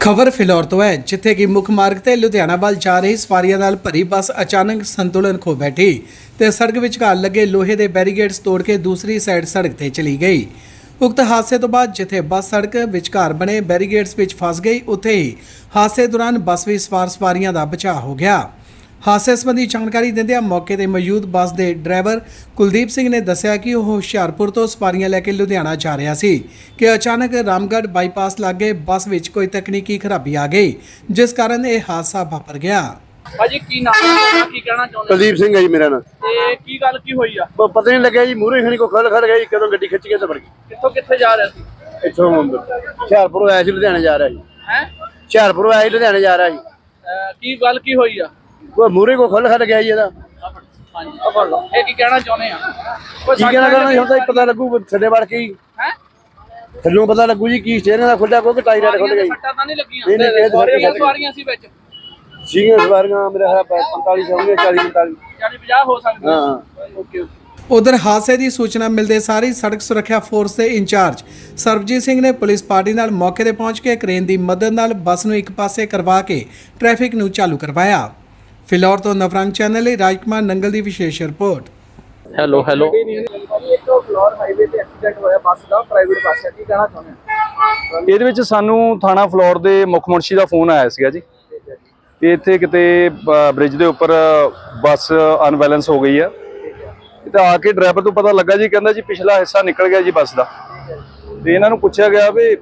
ਖਬਰ ਫਿਲੌਰ ਤੋਂ ਹੈ, ਜਿੱਥੇ ਕਿ ਮੁੱਖ ਮਾਰਗ ਤੇ ਲੁਧਿਆਣਾ ਵੱਲ ਜਾ ਰਹੀ ਸਵਾਰੀਆਂ ਨਾਲ ਭਰੀ ਬੱਸ ਅਚਾਨਕ ਸੰਤੁਲਨ ਖੋ ਬੈਠੀ ਤੇ ਸੜਕ ਵਿਚਕਾਰ ਲੱਗੇ ਲੋਹੇ ਦੇ ਬੈਰੀਗੇਡਸ ਤੋੜ ਕੇ ਦੂਸਰੀ ਸਾਈਡ ਸੜਕ ਤੇ ਚਲੀ ਗਈ। ਉਕਤ ਹਾਦਸੇ ਤੋਂ ਬਾਅਦ ਜਿੱਥੇ ਬੱਸ ਸੜਕ ਵਿਚਕਾਰ ਬਣੇ ਬੈਰੀਗੇਡਸ ਵਿੱਚ ਫਸ ਗਈ, ਉੱਥੇ ਹੀ ਹਾਦਸੇ ਦੌਰਾਨ ਬੱਸ ਵਿੱਚ ਸਵਾਰ ਸਵਾਰੀਆਂ ਦਾ ਬਚਾਅ ਹੋ ਗਿਆ। ਹਾਦਸੇ ਸੰਬੰਧੀ ਜਾਣਕਾਰੀ ਦਿੰਦਿਆਂ ਮੌਕੇ ਤੇ ਮੌਜੂਦ ਬੱਸ ਦੇ ਡਰਾਈਵਰ ਕੁਲਦੀਪ ਸਿੰਘ ਨੇ ਦੱਸਿਆ ਕਿ ਉਹ ਹੁਸ਼ਿਆਰਪੁਰ ਤੋਂ ਸਵਾਰੀਆਂ ਲੈ ਕੇ ਲੁਧਿਆਣਾ ਜਾ ਰਿਹਾ ਸੀ ਕਿ ਅਚਾਨਕ ਰਾਮਗੜ੍ਹ ਬਾਈਪਾਸ ਲਾਗੇ ਬੱਸ ਵਿੱਚ ਕੋਈ ਤਕਨੀਕੀ ਖਰਾਬੀ ਆ ਗਈ ਜਿਸ ਕਾਰਨ ਇਹ ਹਾਦਸਾ ਵਾਪਰ ਗਿਆ। ਭਾਜੀ ਕੀ ਨਾਮ ਹੈ? ਤੁਹਾਡਾ? ਕੀ ਕਹਿਣਾ ਚਾਹੁੰਦੇ ਹੋ? ਕੁਲਦੀਪ ਸਿੰਘ ਹੈ ਜੀ ਮੇਰਾ ਨਾਮ। ਤੇ ਕੀ ਗੱਲ ਕੀ ਹੋਈ ਆ? ਪਤਾ ਨਹੀਂ ਲੱਗਿਆ ਜੀ ਮੂਹਰੇ ਖਣੀ ਕੋ ਖੜ ਖੜ ਗਈ ਕਦੋਂ ਗੱਡੀ ਖਿੱਚ ਕੇ ਤੇ ਵੜ ਗਈ। ਕਿੱਥੋਂ ਕਿੱਥੇ ਜਾ ਰਿਹਾ ਸੀ? ਇੱਥੋਂ ਹੁਸ਼ਿਆਰਪੁਰ ਆਇਆ ਸੀ ਲੁਧਿਆਣੇ ਜਾ ਰਿਹਾ ਸੀ। ਹੈ? ਹੁਸ਼ਿਆਰਪੁਰ ਆਇਆ ਸੀ ਲੁਧਿਆਣੇ ਜਾ ਰਿਹਾ ਸੀ। ਕੀ ਗੱਲ ਕੀ ਹੋਈ ਆ? ਉਹ ਮੂਹਰੇ ਕੋ ਖੜ ਖੜ ਗਿਆ ਜੀ ਇਹਦਾ। ਹਾਂਜੀ ਆ ਫੜ ਲਓ। ਇਹ ਕੀ ਕਹਿਣਾ ਚਾਹੁੰਦੇ ਆ? ਕੀ ਕਹਿਣਾ ਕਰਨਾ ਹੁਣ ਤਾਂ ਜੀ ਪਤਾ ਲੱਗੂ ਥੱਲੇ ਵੜ ਕੇ ਹੀ। ਹੈ? ਥੱਲੋਂ ਪਤਾ ਲੱਗੂ ਜੀ ਕੀ ਸਟੇਰਿੰਗ ਦਾ ਖੁੱਲਿਆ ਕੋਈ ਟਾਇਰ ਖੁੱਲ ਗਈ ਸੱਟਾਂ ਤਾਂ ਨਹੀਂ ਲੱਗੀਆਂ। ਨਹੀਂ, ਨਹੀਂ, ਇਹ ਤਾਂ ਸਵਾਰੀਆਂ ਸੱਟ ਸਵਾਰੀਆਂ ਸੀ ਵਿੱਚ। ਸੀਗੀਆਂ ਸਵਾਰੀਆਂ ਮੇਰੇ ਖਿਆਲ 45 ਹੋਣਗੇ 40 45 40 50 ਹੋ ਸਕਦੀਆਂ। ਹਾਂ। Okay okay. ਉਧਰ ਹਾਦਸੇ ਦੀ ਸੂਚਨਾ ਮਿਲਦੇ ਸਾਰ ਹੀ ਸੜਕ ਸੁਰੱਖਿਆ ਫੋਰਸ ਦੇ ਇੰਚਾਰਜ ਸਰਬਜੀਤ ਸਿੰਘ ਨੇ ਪੁਲਿਸ ਪਾਰਟੀ ਨਾਲ ਮੌਕੇ ਤੇ ਪਹੁੰਚ ਕੇ ਕ੍ਰੇਨ ਦੀ ਮਦਦ ਨਾਲ ਬੱਸ ਨੂੰ ਇੱਕ ਪਾਸੇ ਕਰਵਾ ਕੇ ਟ੍ਰੈਫਿਕ ਨੂੰ ਚਾਲੂ ਕਰਵਾਇਆ। ਫਿਲੌਰ ਤੋਂ ਨਵਰੰਗ ਚੈਨਲ ਲਈ ਰਾਜਕੁਮਾਰ ਨੰਗਲ ਦੀ ਵਿਸ਼ੇਸ਼ ਰਿਪੋਰਟ। Hello hello. ਇੱਕ ਫਲੋਰ ਹਾਈਵੇ ਤੇ ਐਕਸੀਡੈਂਟ ਹੋਇਆ ਬੱਸ ਦਾ ਪ੍ਰਾਈਵੇਟ ਬੱਸ ਹੈ ਕੀ ਕਹਿਣਾ ਚਾਹੁੰਦੇ ਹੋ ਇਹਦੇ ਵਿੱਚ ਸਾਨੂੰ ਥਾਣਾ ਫਲੋਰ ਦੇ ਮੁੱਖ ਮੁਨਸ਼ੀ ਦਾ ਫੋਨ ਆਇਆ ਸੀਗਾ ਜੀ। ਕਿ ਇੱਥੇ ਕਿਤੇ ਬ੍ਰਿਜ ਦੇ ਉੱਪਰ ਬੱਸ ਅਨਬੈਲੈਂਸ ਹੋ ਗਈ ਆ। ਤੇ ਆ ਕੇ ਡਰਾਈਵਰ ਤੋਂ ਪਤਾ ਲੱਗਾ ਜੀ ਕਹਿੰਦਾ ਜੀ ਪਿਛਲਾ ਹਿੱਸਾ ਨਿਕਲ ਗਿਆ ਜੀ ਬੱਸ ਦਾ। ਤੇ ਇਹਨਾਂ ਨੂੰ ਪੁੱਛਿਆ ਗਿਆ ਵੀ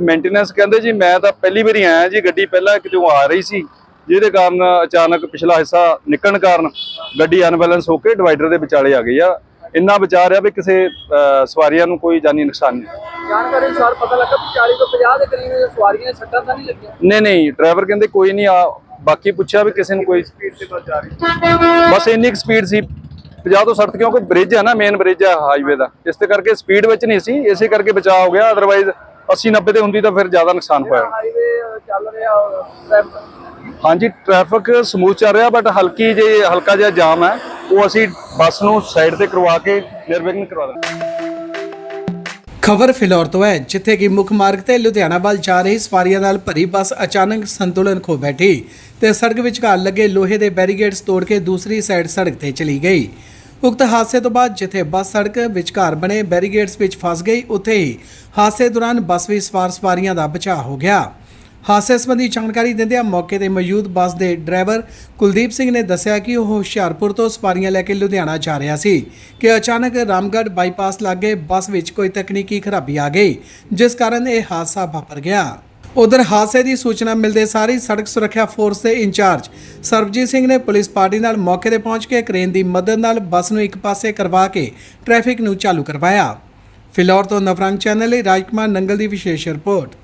ਮੇਨਟੇਨੈਂਸ ਕਹਿੰਦੇ ਜੀ ਮੈਂ ਤਾਂ ਪਹਿਲੀ ਵਾਰੀ ਆਇਆ ਜੀ ਗੱਡੀ ਪਹਿਲਾਂ ਕਿਤੇ ਆ ਰਹੀ ਸੀ। ਜਿਹਦੇ ਕਾਰਨ ਅਚਾਨਕ ਪਿਛਲਾ ਹਿੱਸਾ ਨਿਕਲਣ ਕਾਰਨ ਗੱਡੀ ਅਨਬੈਲੈਂਸ ਹੋ ਕੇ ਡਿਵਾਈਡਰ ਦੇ ਵਿਚਾਲੇ ਆ ਗਈ ਆ। ਇੰਨਾ ਬਚਾ ਰਿਹਾ ਵੀ ਕਿਸੇ ਸਵਾਰੀਆਂ ਨੂੰ ਕੋਈ ਜਾਨੀ ਨੁਕਸਾਨ ਨਹੀਂ। ਜਾਣਕਾਰੀ ਅਨੁਸਾਰ ਪਤਾ ਲੱਗਾ ਕਿ 40 ਤੋਂ 50 ਦੇ ਕਰੀਬ ਸਵਾਰੀਆਂ ਦੀਆਂ ਸੱਟਾਂ ਤਾਂ ਨਹੀਂ ਲੱਗੀਆਂ। ਨਹੀਂ ਨਹੀਂ ਡਰਾਈਵਰ ਕਹਿੰਦੇ ਕੋਈ ਨਹੀਂ ਆ ਬਾਕੀ ਪੁੱਛਿਆ ਵੀ ਕਿਸੇ ਨੂੰ ਕੋਈ ਸਪੀਡ ਤੇ ਬਸ ਜਾ ਰਹੀ ਬਸ ਇੰਨੀ ਕੁ ਸਪੀਡ ਸੀ 50 ਤੋਂ 60 ਕਿਉਂਕਿ ਬ੍ਰਿਜ ਹੈ ਨਾ ਮੇਨ ਬ੍ਰਿਜ ਹੈ ਹਾਈਵੇ ਦਾ। ਇਸ ਤੇ ਕਰਕੇ ਸਪੀਡ ਵਿੱਚ ਨਹੀਂ ਸੀ ਇਸੇ ਕਰਕੇ ਬਚਾਅ ਹੋ ਗਿਆ ਅਦਰਵਾਈਜ਼ 80 90 ਤੇ ਹੁੰਦੀ ਤਾਂ ਫਿਰ ਜ਼ਿਆਦਾ ਨੁਕਸਾਨ ਹੋਇਆ। ਹਾਈਵੇ ਚੱਲ ਰਿਹਾ ਹਾਂਜੀ ਟ੍ਰੈਫਿਕ ਸਮੂਥ ਚੱਲ ਰਿਹਾ ਬਟ ਹਲਕੀ ਜੇ, ਹਲਕਾ ਜਿਹਾ ਜਾਮ ਹੈ, ਉਹ ਅਸੀਂ ਬੱਸ ਨੂੰ ਸਾਈਡ ਤੇ ਕਰਵਾ ਕੇ ਨਿਰਵਿਘਨ ਕਰਵਾ ਦਾਂਗੇ ਖਬਰ ਫਿਲੌਰ ਤੋਂ ਹੈ, ਜਿੱਥੇ ਕਿ ਮੁੱਖ ਮਾਰਗ ਤੇ ਲੁਧਿਆਣਾ ਵੱਲ ਜਾ ਰਹੀ ਸਵਾਰੀਆਂ ਨਾਲ ਭਰੀ ਬੱਸ ਅਚਾਨਕ ਸੰਤੁਲਨ ਖੋ ਬੈਠੀ ਤੇ ਸੜਕ ਵਿਚਕਾਰ ਲੱਗੇ ਲੋਹੇ ਦੇ ਬੈਰੀਗੇਡਸ ਤੋੜ ਕੇ ਦੂਸਰੀ ਸਾਈਡ ਸੜਕ ਤੇ ਚਲੀ ਗਈ। ਉਕਤ ਹਾਦਸੇ ਤੋਂ ਬਾਅਦ ਜਿੱਥੇ ਬੱਸ ਸੜਕ ਵਿਚਕਾਰ ਬਣੇ ਬੈਰੀਗੇਡਸ ਵਿੱਚ ਫਸ ਗਈ, ਉੱਥੇ ਹੀ ਹਾਦਸੇ ਦੌਰਾਨ ਬੱਸ ਵਿੱਚ ਸਵਾਰ ਸਵਾਰੀਆਂ ਦਾ ਬਚਾਅ ਹੋ ਗਿਆ। ਹਾਦਸੇ ਸੰਬੰਧੀ ਜਾਣਕਾਰੀ ਦਿੰਦਿਆਂ ਮੌਕੇ ਤੇ ਮੌਜੂਦ ਬੱਸ ਦੇ ਡਰਾਈਵਰ ਕੁਲਦੀਪ ਸਿੰਘ ਨੇ ਦੱਸਿਆ ਕਿ ਉਹ ਹੁਸ਼ਿਆਰਪੁਰ ਤੋਂ ਸਵਾਰੀਆਂ ਲੈ ਕੇ ਲੁਧਿਆਣਾ ਜਾ ਰਿਹਾ ਸੀ ਕਿ ਅਚਾਨਕ ਰਾਮਗੜ੍ਹ ਬਾਈਪਾਸ ਲਾਗੇ ਬੱਸ ਵਿੱਚ ਕੋਈ ਤਕਨੀਕੀ ਖਰਾਬੀ ਆ ਗਈ, ਜਿਸ ਕਾਰਨ ਇਹ ਹਾਦਸਾ ਵਾਪਰ ਗਿਆ। ਉਧਰ ਹਾਦਸੇ ਦੀ ਸੂਚਨਾ ਮਿਲਦੇ ਸਾਰ ਹੀ ਸੜਕ ਸੁਰੱਖਿਆ ਫੋਰਸ ਦੇ ਇੰਚਾਰਜ ਸਰਬਜੀਤ ਸਿੰਘ ਨੇ ਪੁਲਿਸ ਪਾਰਟੀ ਨਾਲ ਮੌਕੇ ਤੇ ਪਹੁੰਚ ਕੇ ਕ੍ਰੇਨ ਦੀ ਮਦਦ ਨਾਲ ਬੱਸ ਨੂੰ ਇੱਕ ਪਾਸੇ ਕਰਵਾ ਕੇ ਟ੍ਰੈਫਿਕ ਨੂੰ ਚਾਲੂ ਕਰਵਾਇਆ। ਫਿਲੌਰ ਤੋਂ ਨਵਰੰਗ ਚੈਨਲ ਲਈ ਰਾਜਕੁਮਾਰ ਨੰਗਲ ਦੀ ਵਿਸ਼ੇਸ਼ ਰਿਪੋਰਟ।